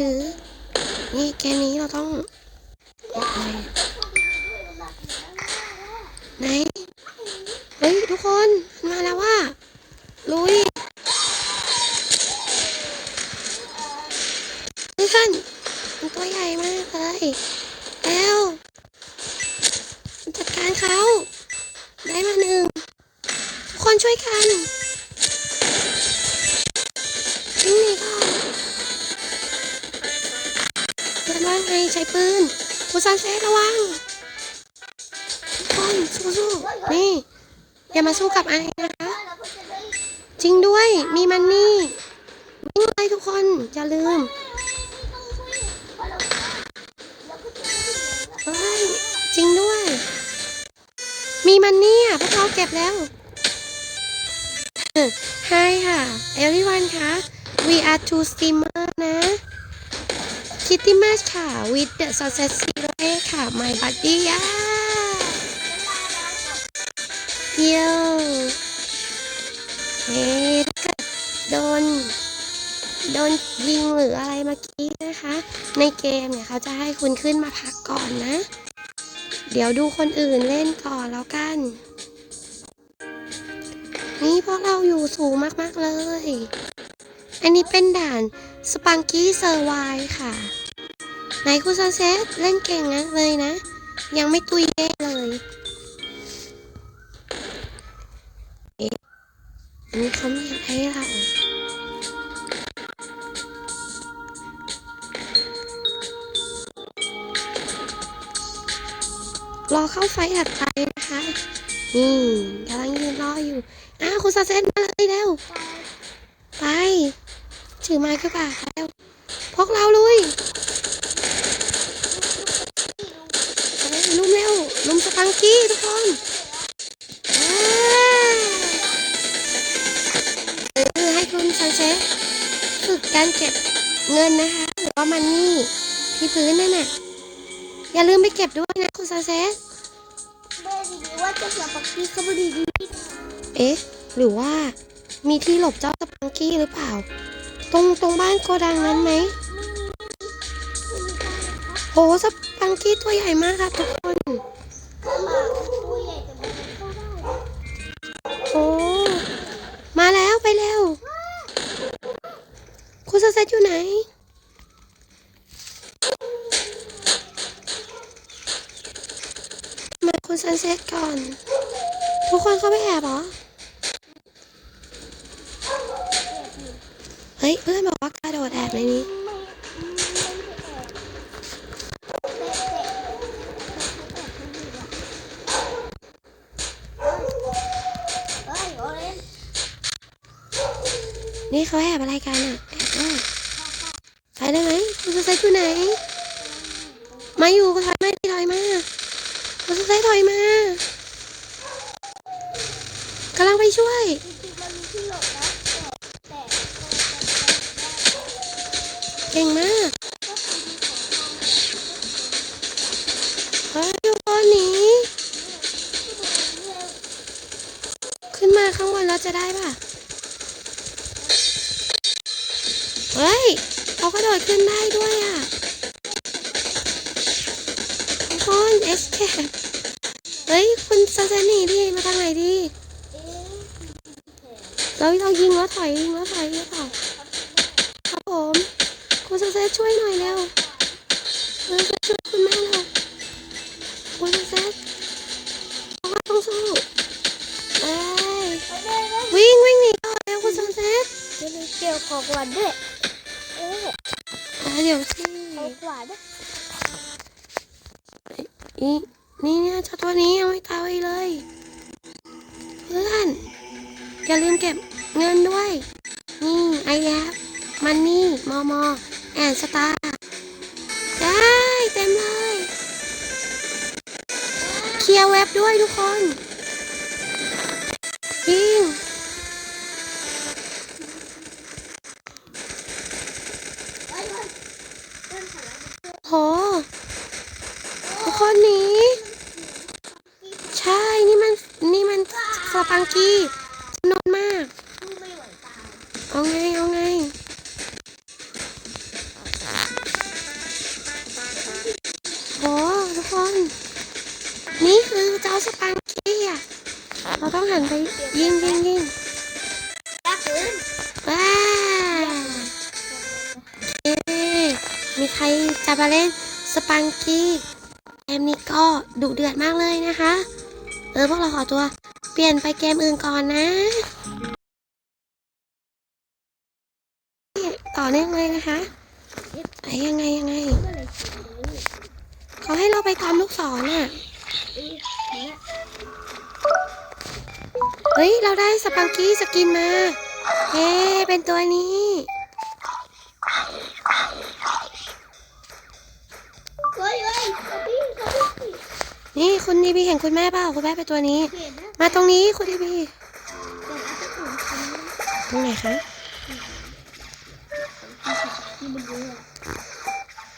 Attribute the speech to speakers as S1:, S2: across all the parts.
S1: ถือ นี่เกมนี้เราต้องไหนเฮ้ยทุกคนมันมาแล้วว่าลุยเพื่อนมันตัวใหญ่มากเลยแล้วจัดการเขาได้มาหนึ่งทุกคนช่วยกัน ว่าไงใช้ปืนผู้ซันเซระวังทุกคนสู้ๆนี่ อย่ามาสู้กับไอ้นะคะ จริงด้วยมีมันนี่วิ่งเลยทุกคนอย่าลืมเฮ้ยจริงด้วย มีมันนี่อะพวกเราเก็บแล้ว Hi ค่ะ everyone ค่ะ we are two steam streamer นะ Kitty Match ค่ะ with the success zero eight ค่ะ my buddy อะเยี่ยมเฮ้ถ้าเกิดโดน โดนยิงหรืออะไรเมื่อกี้นะคะ ในเกมเนี่ยเขาจะให้คุณขึ้นมาพักก่อนนะ เดี๋ยวดูคนอื่นเล่นก่อนแล้วกัน นี่พวกเราอยู่สูงมาก ๆ เลย อันนี้เป็นด่านสปังกี้เซอร์ไวค่ะ ไหนคุณซันเซ็ตเล่นเก่งนะเลยนะ ยังไม่ตุยเย่เลยเอ๊ะอันนี้เขามีอะไรให้เรารอเข้าไฟถัดไปนะคะ นี่กำลังยืนรออยู่ อ้าวคุณซาเซนมาเลยเร็ว ไป ถือไม้ขึ้นมาเร็ว พวกเราลุยไปลุมเร็ว ลุมสปัง กี้ทุกคนอ่าเอให้คุณซันเซฝึกการเก็บเงินนะคะ หรือว่ามันนี่ที่พื้นนั่นน่ะ อย่าลืมไปเก็บด้วยนะคุณซาเซส
S2: เบอร์ดีว่าจะเสียปักกี้เขาบดีดี
S1: เอ๊ะ หรือว่ามีที่หลบเจ้าสปังกี้หรือเปล่า ตรงตรงบ้านโกดังนั้นไหมโหสปังกี้ตัวใหญ่มากค่ะทุกคน โอ้ มาแล้วไปแล้วคุณซาเซสอยู่ไหน มาคุณซันเซ็ตก่อน ทุกคนเข้าไปแอบเหรอ ช่วย
S2: จริงๆมันมีที่หลบนะแต่แต่
S1: เก่งม เรา
S2: เรา
S1: ยิงแล้วถอยยิงแล้วถอยหรือเปล่าครับผมคุณซาเซช่วยหน่อยเร็วคุณซาเซช่วยคุณแม่เร็วคุณซาเซเราก็ต้องสู้เอ้ย
S2: เอาได้ไหม
S1: วิ่งวิ่งหนีก่อนเร็วคุณซาเซ
S2: เดี๋ยวมีเกี่ยวของหวานด้วยเอ๊ะ
S1: อ่าเดี๋ยวสิ
S2: ของหวานด้วย
S1: อีนี่เนี่ยเจ้าตัวนี้ยังไม่ตายเลย เพื่อน อย่าลืมเก็บ เงินด้วย นี่ไอแอปมันนี่มอมอแอนสตาร์ได้เต็มเลย เคลียร์เว็บด้วยทุกคนยิง
S2: นี่
S1: คือเจ้าสปังกี้อะเรา
S2: ต้
S1: องหันไปยิงยิงยิง
S2: ลากปืน
S1: ว้าเอมีใครจะมาเล่นสปังกี้เกมนี้ก็ดุเดือดมากเลยนะคะ เออพวกเราขอตัวเปลี่ยนไปเกมอื่นก่อนนะต่อเนื่องเลยนะคะไอ้ยังไงยังไง
S2: เขา
S1: ให้เราไปตามลูกศรน่ะ
S2: เฮ้
S1: ย เราได้สปังกี้สกินมา เฮ้เป็นตัวนี้
S2: เฮ้ยเฮ้ยกระบี่กระบี่
S1: นี่คุณดีบีเห็นคุณแม่เปล่าคุณแม่เป็นตัวนี้
S2: เห็นนะ
S1: มาตรงนี้คุณดีบี
S2: เดี๋ยวอาจจะถึงคนนี้
S1: ตรงไหนคะ
S2: ที่มันเยอะ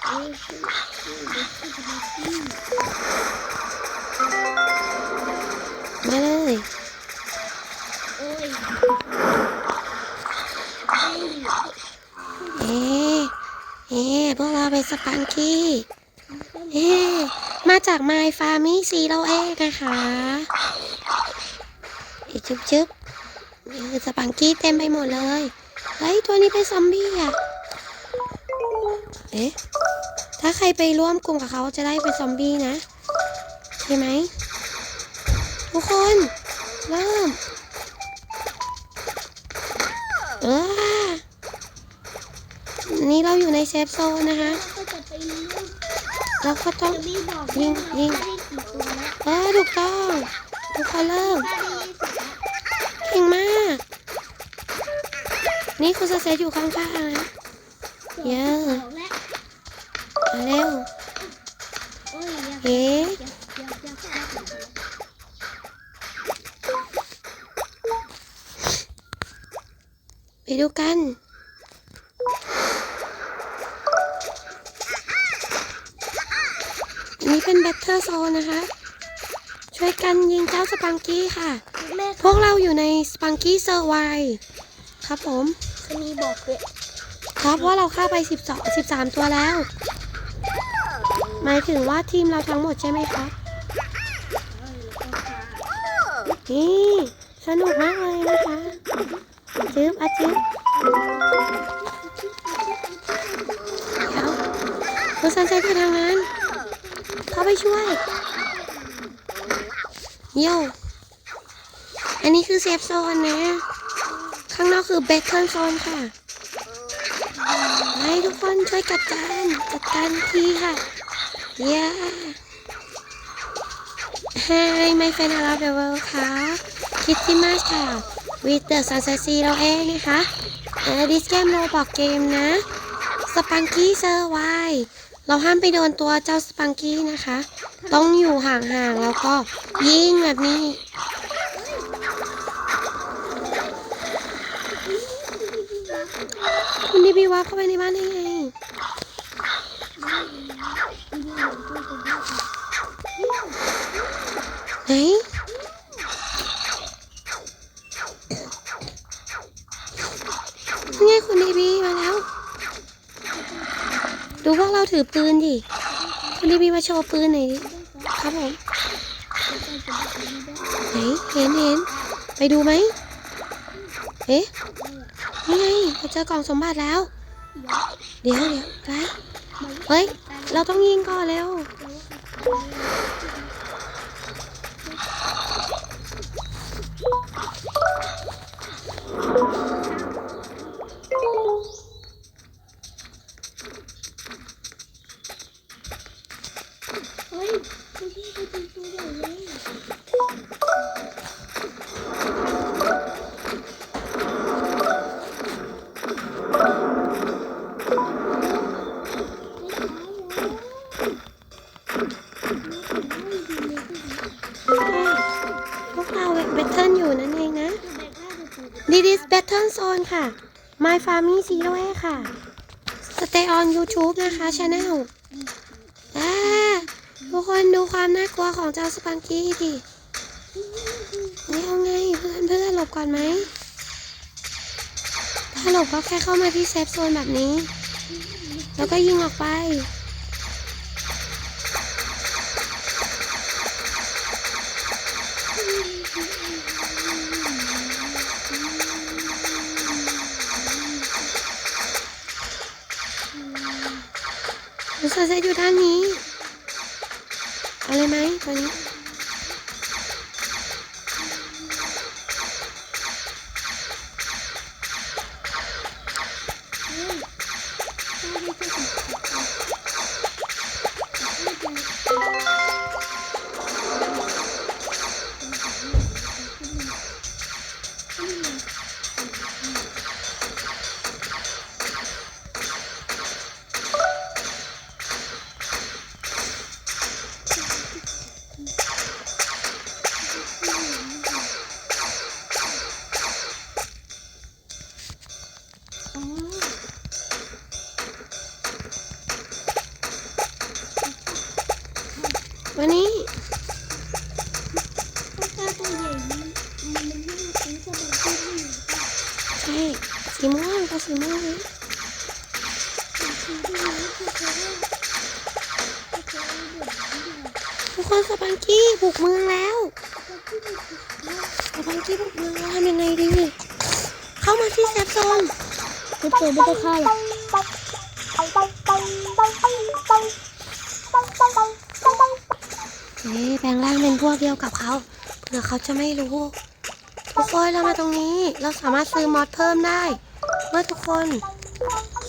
S2: เอ้ยชื่อชื่อชื่อกระ
S1: เอ๊เอ๊พวกเราเป็นสปังกี้เอ๊มาจาก My Farmy Zero เองนะคะอีจุ๊บจุ๊บนี่คือสปังกี้เต็มไปหมดเลย เฮ้ย ตัวนี้เป็นซอมบี้อะ เอ๊ะ ถ้าใครไปร่วมกลุ่มกับเขาจะได้เป็นซอมบี้นะ ใช่ไหม ทุกคน เริ่ม เออ นี่เราอยู่ในเซฟโซนนะคะ
S2: ก็จะไปเรื่อง
S1: เราก็ต้อง
S2: จะมีบอก
S1: ยิงยิง
S2: ได้กี่ตัวแล้ว
S1: เออถูกต้องทุกคนเริ่ม
S2: ได้ยี่สิบแล้ว
S1: เก่งมาก นี่คุณสเซตอยู่ข้างๆนะเยอะ
S2: สองแล้ว
S1: มาเร็ว
S2: โอ้ยอยาก
S1: เอ๊ะ
S2: อยากอยากอยากอยากอยาก
S1: ไปดูกันนี่ ช่วยกันยิงเจ้าสปังกี้ค่ะ
S2: แม่
S1: พวกเราอยู่ในสปังกี้เซอร์ไวครับผม
S2: จะมีบอกเลย
S1: ครับว่าเราฆ่าไป 12 13 ตัวแล้ว หมายถึงว่าทีมเราทั้งหมดใช่ไหมครับ นี่สนุกมากเลยนะคะจึ๊บอาจึ๊บเดี๋ยวคุณซันเซ็ตอยู่ทางนั้น เข้าไปช่วย โย่อันนี้คือเซฟโซนนะ ข้างนอกคือเบ t เทิลโซนค่ะให้ทุกคนช่วยจัดการจัดการทีค่ะเย้ Hi my friend around the world ค่ะคิดที่มาค่ะ with the sunset sea เราเองนะคะเออ this game เรบอกเกมนะ สปังกี้เซอร์ไว เราห้ามไปโดนตัวเจ้าสปังกี้นะคะ ต้องอยู่ห่างๆแล้วก็ยิงแบบนี้ คุณดีบีว่าเข้าไปในบ้านได้ไงไหน ดูพวกเราถือปืนดิคนที่มีมาโชว์ปืนหน่อยดิครับผมไหนเห็นเห็นไปดูไหมเอ๊ะนี่ไงเราเจอกล่องสมบัติแล้ว เดี๋ยวเดี๋ยวไรเฮ้ย เราต้องยิงก่อนเร็ว แบทเทิลอยู่นั่นเองนะ
S2: คือแบกหน้าจะถูก
S1: This is Battle Zone ค่ะ My Farming Zero ค่ะ Stay on YouTube นะคะ Channel อ่าทุกคนดูความน่ากลัวของเจ้าสปังกี้ดินี่เอาไงเพื่อนเพื่อนหลบก่อนไหมถ้าหลบก็แค่เข้ามาที่เซฟโซนแบบนี้ แล้วก็ยิงออกไป คุณซาจะอยู่ทางนี้ เอาเลยไหมต
S2: อ
S1: นนี้
S2: กี้บุ
S1: กเมืองแล้ว
S2: เขาที่มีคือว่า
S1: สปังกี้บุกเมืองแล้วทำยังไงดี เข้ามาที่เซฟโซน
S2: ไม่เจอไม่ต้องฆ่าหรอก
S1: เอ๊ะแปลงร่างเป็นพวกเดียวกับเขาเผื่อเขาจะไม่รู้ ทุกคนเรามาตรงนี้ เราสามารถซื้อมอดเพิ่มได้เมื่อทุกคน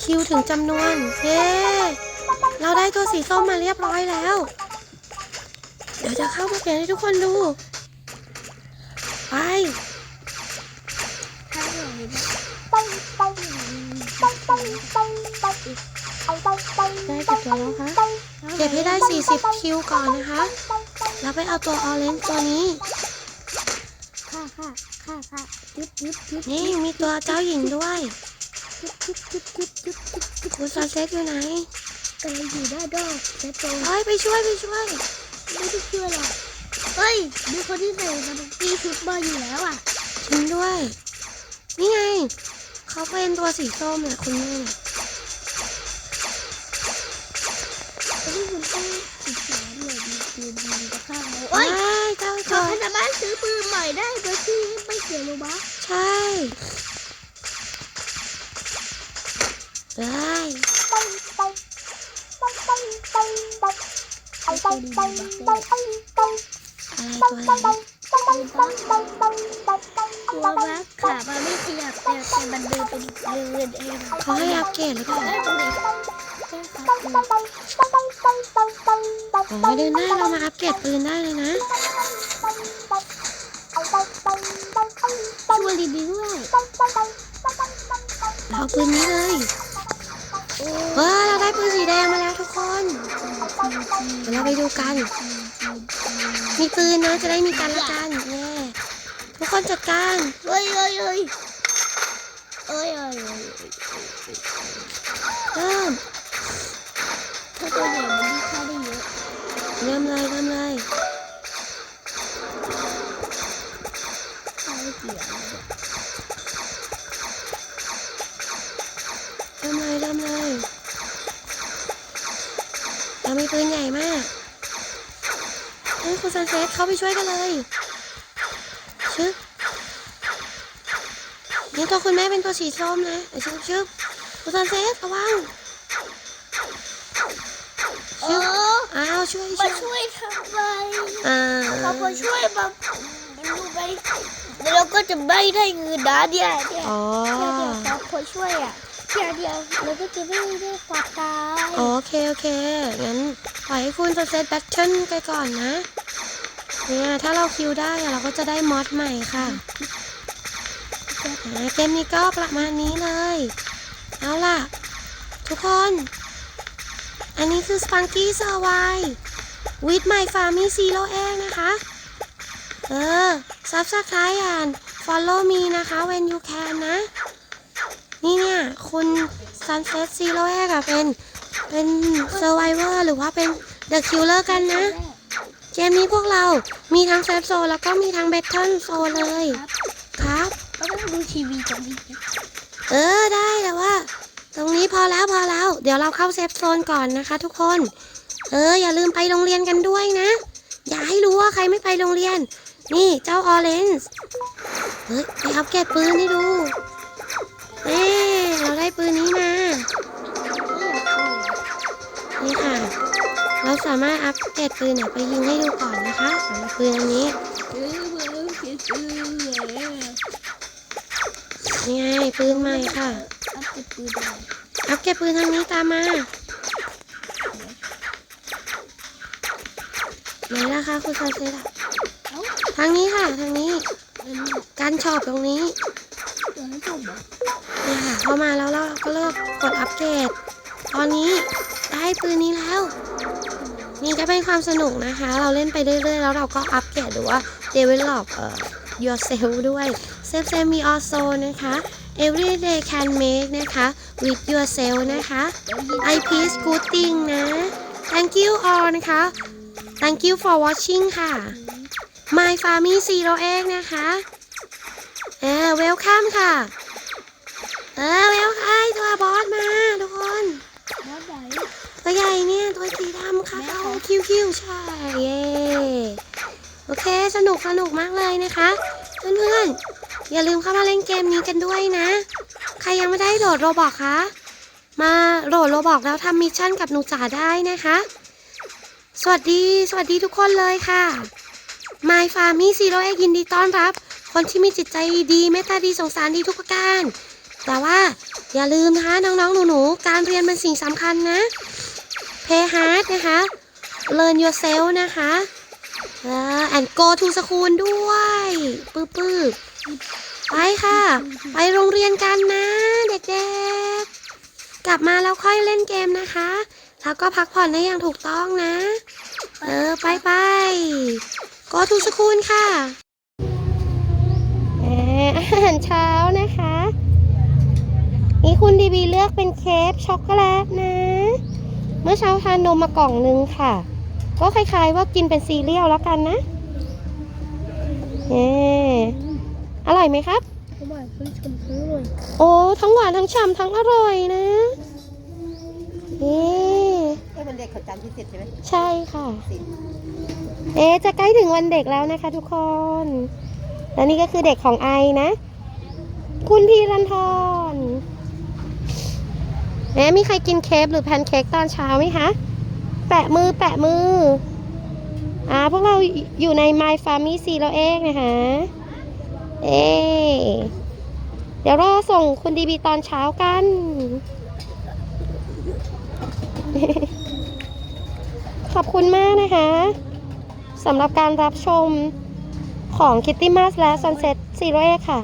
S1: คิวถึงจำนวนเย้เราได้ตัวสีส้มมาเรียบร้อยแล้ว เดี๋ยวจะเข้ามาเปลี่ยนให้ทุกคนดู ไป
S2: ฆ่าหรอกเห็นไหม
S1: ได้กี่ตัวแล้วคะเก็บให้ได้ 40 คิวก่อนนะคะ แล้วไปเอาตัวออเรนจ์ตัวนี้
S2: ฆ่าฆ่าฆ่าฆ่ายึดยึดยึด
S1: นี่มีตัวเจ้าหญิงด้วย
S2: ยึดยึดยึดยึดยึดยึดยึด
S1: คุณซาเซ็ตอยู่ไหน
S2: กำลังอยู่หน้าดอกแต่โต
S1: เฮ้ยไปช่วยไปช่วย
S2: ไม่ได้ช่วยหรอกเฮ้ยดูคนที่ใส่สมุกกี้ชุดบอลอยู่แล้วอะ
S1: จริงด้วย นี่ไง เขาเป็นตัวสีส้มเนี่ยคุณแม่เนี่ย
S2: แต่ที่คุณต้องศึกษาหน่อยมีปืนดีกับข้าวเขา
S1: ว้า
S2: เอ้ย
S1: ยเจ้าจ
S2: เรา
S1: อย
S2: สามารถซื้อปืนใหม่ได้โดยที่ไม่เสียโลบัค
S1: ใช่ ได้
S2: ไอ้ตัวดีบัคได้
S1: อะไรตัวอะไร
S2: ตัวบัคขามันไม่ขยับแต่แต่มันเดินเป็นเดินเอง
S1: เขาให้อัปเกรดหรือเปล่า
S2: ไอ้ตัวนี้แค่ครับคือ
S1: อ๋อเดือนหน้าเรามาอัปเกรดปืนได้เลยนะ
S2: ช่วยดีๆด้วย
S1: เราเอาปืนนี้เลยเฮ้ยเราได้ปืนสีแดงมาแล้วทุกคน เดี๋ยวเราไปดูกัน มีปืนนะจะได้มีกันละกันเย่ทุกคนจัดการ
S2: เอ้ยเอ้ยเอ้ยเอ้ยเอ้ยเอ้ย
S1: เริ่ม
S2: ถ้าตัวใหญ่มันดีค่าได้เยอะ
S1: เริ่มเลยเริ่มเลย
S2: ค่าได้เกี่ยว
S1: ปืนใหญ่มากเฮ้ยคุณซันเซ็ตเข้าไปช่วยกันเลยชึบนี่ตัวคุณแม่เป็นตัวสีส้มนะเดี๋ยวชึบชึบคุณซันเซ็ตระวัง
S2: เอ
S1: ชึบ
S2: อ
S1: อ้าวช่วย
S2: มา
S1: ช่วย
S2: ช่วยทำไม
S1: อ่า
S2: เรามาช่วยมาดูไปแล้วเราก็จะไม่ได้เงินนะเนี่ยเนี่ย
S1: อ๋อ
S2: เดี๋ยวเดี๋ยวครับพอช่วยอะ เดี๋ยวเดี๋ยวเราก็จะไม่ได้ความตาย
S1: โอเค โอเค งั้นปล่อยให้คุณจะเซตแบทเทิลไปก่อนนะ เนี่ยถ้าเราคิวได้อะเราก็จะได้มอดใหม่ค่ะอ่าเกมนี้ก็ประมาณนี้เลย เอาล่ะ ทุกคน อันนี้คือ Spunky Survive with my farmy zero egg นะคะ เออ subscribe and follow me นะคะ when you can นะ นี่เนี่ยคุณ Sunset Zero Egg อะเป็นเป็น Survivor หรือว่าเป็น The Killer กันนะ เกมนี้พวกเรามีทั้งเซฟโซนแล้วก็มีทั้ง Battle Zone เลย ครับ
S2: เราต้องดูทีวีกันดีนะ
S1: เออได้แต่ว่า ตรงนี้พอแล้วพอแล้ว เดี๋ยวเราเข้าเซฟโซนก่อนนะคะ ทุกคน เออ อย่าลืมไปโรงเรียนกันด้วยนะ อย่าให้รู้ว่าใครไม่ไปโรงเรียน นี่เจ้าออเรนจ์เฮ้ยไปอัปเกรดปืนให้ดู เอ๊เราได้ปืนนี้มา นี่ค่ะสามารถอัปเกรดปืนเนี่ยไปยิงให้ดูก่อนนะคะสำหรับปืนอันนี้
S2: เออเออเขียนชื่อเลย
S1: นี่ไงปืนใหม่ค่ะ
S2: อัพเดตปืนเลย
S1: อัปเกรดปืนทางนี้ตามมาไหนล่ะคะคุณซาเซตอะ
S2: เอ้า
S1: ทางนี้ค่ะ ทางนี้
S2: เอ็น
S1: การชอบตรงนี้
S2: เดี๋ยวให้ผมเหรอ
S1: เนี่ยค่ะเข้ามาแล้วเราก็เลือกกดอัปเกรดตอนนี้ได้ปืนนี้แล้ว นี่ก็เป็นความสนุกนะคะ เราเล่นไปเรื่อยๆ แล้วเราก็อัปเกรดหรือว่า develop เอ่อ yourself ด้วย save save me also นะคะ every day can make นะคะ with yourself นะคะ
S2: เดี๋ยวยิง
S1: IP scooting นะ thank you all นะคะ thank you for watching ค่ะ My Farmy Zero Egg นะคะเออ welcome ค่ะ เออ welcome ตัวบอสมาทุกคน
S2: บอสไหน
S1: ตัวใหญ่เนี่ยตัวสีดำค่ะ
S2: แม่
S1: โอ้
S2: คะ
S1: คิวคิวใช่เย้โอเคสนุกสนุกมากเลยนะคะ เพื่อนๆ อย่าลืมเข้ามาเล่นเกมนี้กันด้วยนะ ใครยังไม่ได้โหลดโรบอกคะมาโหลดโรบอกแล้วทำมิชชั่นกับหนูจ๋าได้นะคะ สวัสดีสวัสดีทุกคนเลยค่ะ My Farmy Zero Egg ยินดีต้อนรับ คนที่มีจิตใจดีเมตตาดีสงสารดีทุกประการ แต่ว่าอย่าลืมนะคะน้องๆหนูๆการเรียนเป็นสิ่งสำคัญนะ Play hard นะคะ Learn yourself นะคะอ่า and go to school ด้วยปื๊บปื๊บไปค่ะ ไปโรงเรียนกันนะ เด็กๆ กลับมาแล้วค่อยเล่นเกมนะคะ แล้วก็พักผ่อนได้อย่างถูกต้องนะ เออ ไปไป go to school ค่ะเอ่ออาหารเช้านะคะ นี่คุณดีบีเลือกเป็นเค้กช็อกโกแลตนะ เมื่อเช้าทานนมมากล่องนึงค่ะ ก็คล้ายๆว่ากินเป็นซีเรียลแล้วกันนะเอออร่อยไหมครับ
S2: เขาบอกเพิ่งชมทั้งเลย
S1: โอ้ทั้งหวานทั้งฉ่ำทั้งอร่อยนะนี่
S3: เอ้ยวันเด็กเขาจำพิเศษใช่ไหม
S1: ใช่ค่ะ
S3: สิบ
S1: เอ๊ะจะใกล้ถึงวันเด็กแล้วนะคะทุกคน และนี่ก็คือเด็กของไอนะ คุณพีรันทร เอ๊ะมีใครกินเค้กหรือแพนเค้กตอนเช้าไหมคะ แปะมือแปะมือ อ่าพวกเราอยู่ใน My Farmy C เราเองนะคะ เอ๊เดี๋ยวรอส่งคุณดีบีตอนเช้ากัน ขอบคุณมากนะคะสำหรับการรับชมของ Kitty Mas และ Sunset Zero ค่ะ